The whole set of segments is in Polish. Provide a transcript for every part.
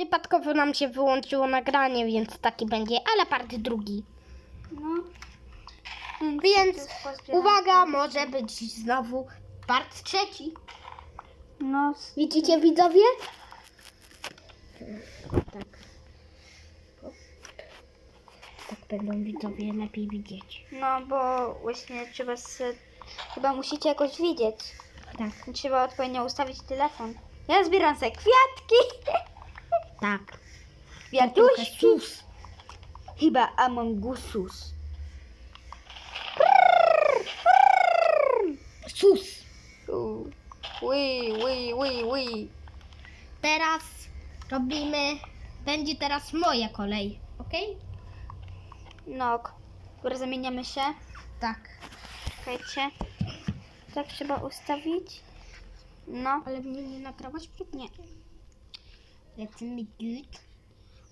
Przypadkowo nam się wyłączyło nagranie, więc taki będzie, ale part drugi. No. Więc uwaga, może być znowu part trzeci. No, Widzicie widzowie? Tak. Tak będą widzowie lepiej widzieć. no bo właśnie trzeba se... Chyba musicie jakoś widzieć. Tak. Trzeba odpowiednio ustawić telefon. Ja zbieram se kwiatki. Tak. Kwiatuś. sus. Chyba Amongusus. Sus. Ui, ui, ui, ui. Teraz robimy. Będzie teraz moja kolej, ok? No. Dobra, zamieniamy się. Tak. Czekajcie. Tak trzeba ustawić. No. Ale mnie nie nagrałaś nie. Lecimy good.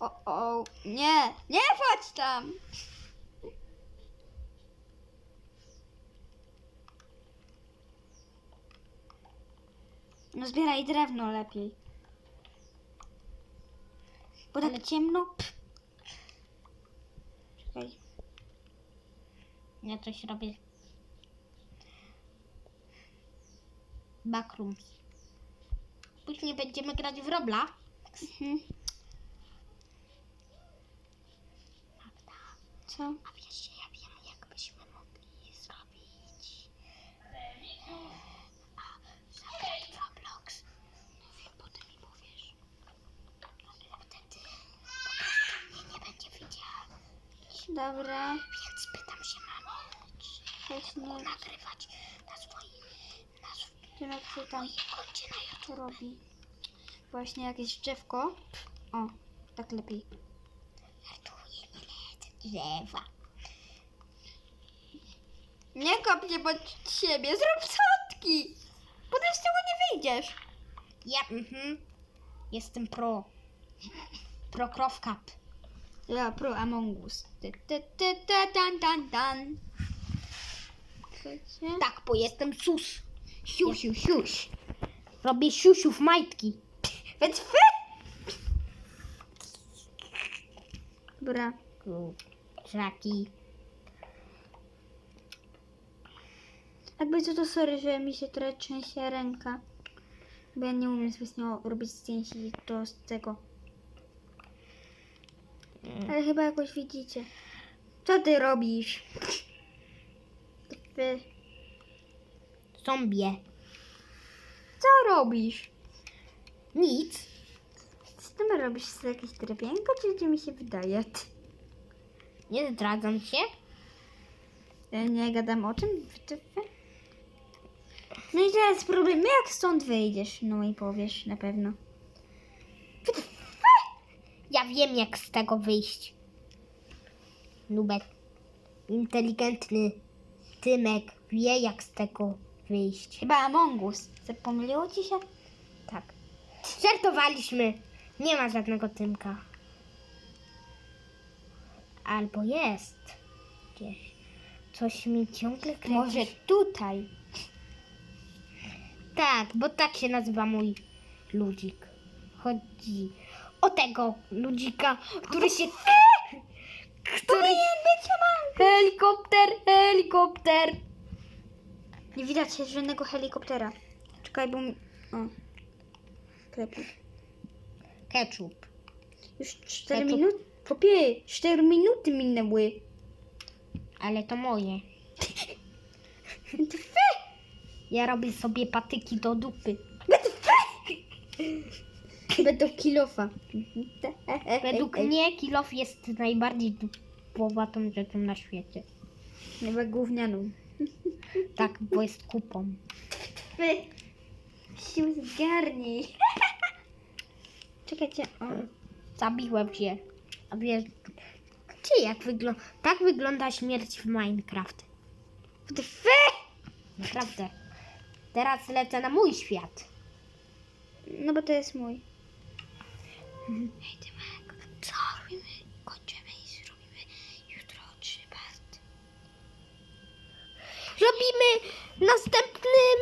O, o, nie, nie wchodź tam. No zbieraj drewno lepiej. Bo tak Ale- ciemno. Pff. Czekaj. Ja coś robię. Backrooms. Później będziemy grać w Robla. Mhm. Co? A wiesz, że ja wiem, jak byśmy mogli zrobić. A, zagrać w Roblox. No wiem, potem mi powiesz. Ale wtedy mnie nie będzie widział. Dobra. Więc pytam się mamy, czy Właśnie. nagrywać na swoim, na swoim Ty na co tam koncie na YouTube. robi? Właśnie jakieś drzewko. O, tak lepiej. Ile drzewa. Nie kop się pod siebie, zrób schodki! Potem z tego nie wyjdziesz. Ja, mhm. Jestem pro. Pro Crofcap. Ja, pro Among Us. Ty, ty, ty, ty, tan, tan, tan. Tak, bo jestem sus. Siusiu, siuś. Robię siusiu w majtki. Więc wy! Dobra. Żaki. Jakby co to sorry, że mi się trochę trzęsie ręka. Bo ja nie umiem zbytnio robić zdjęć z tego. Ale chyba jakoś widzicie. Co ty robisz? Ty, Zombie. co robisz? Nic. Co ty robisz? Z jakieś drewienko, czy, czy mi się wydaje? Nie zdradzam się. Ja nie gadam o czym? No i teraz problem, jak stąd wyjdziesz? No i powiesz na pewno. Ja wiem, jak z tego wyjść. Nubek. Inteligentny Tymek wie, jak z tego wyjść. Chyba Among Us. Zapomniało ci się? Żartowaliśmy. Nie ma żadnego Tymka. Albo jest. Gdzieś. Coś mi ciągle kręci. Może tutaj. Tak, bo tak się nazywa mój ludzik. Chodzi o tego ludzika, który się... Który... być Helikopter, helikopter. Nie widać żadnego helikoptera. Czekaj, bo mi... O. Ketchup. Już 4 Ketchup. minuty. Popie, 4 minuty minęły. Ale to moje. Ty Ja robię sobie patyki do dupy. Będą kilofa. Według mnie kilof jest najbardziej dupowatą rzeczą na świecie. Chyba gównianą. Tak, bo jest kupą. Wy. Sił zgarnij. Czekajcie. O. Zabiłem się. A wiesz, gdzie jak wygląda... Tak wygląda śmierć w Minecraft. Ty fy! Naprawdę. Teraz lecę na mój świat. No bo to jest mój. Hej Tymek, co robimy? Kończymy i zrobimy jutro trzy part. Robimy w następnym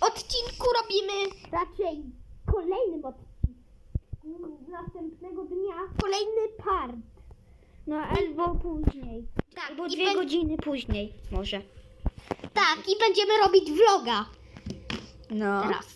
odcinku, robimy raczej kolejnym odcinku. Następnego dnia kolejny part. No albo później. Tak, Albo dwie godziny później może. tak, i będziemy robić vloga No. teraz.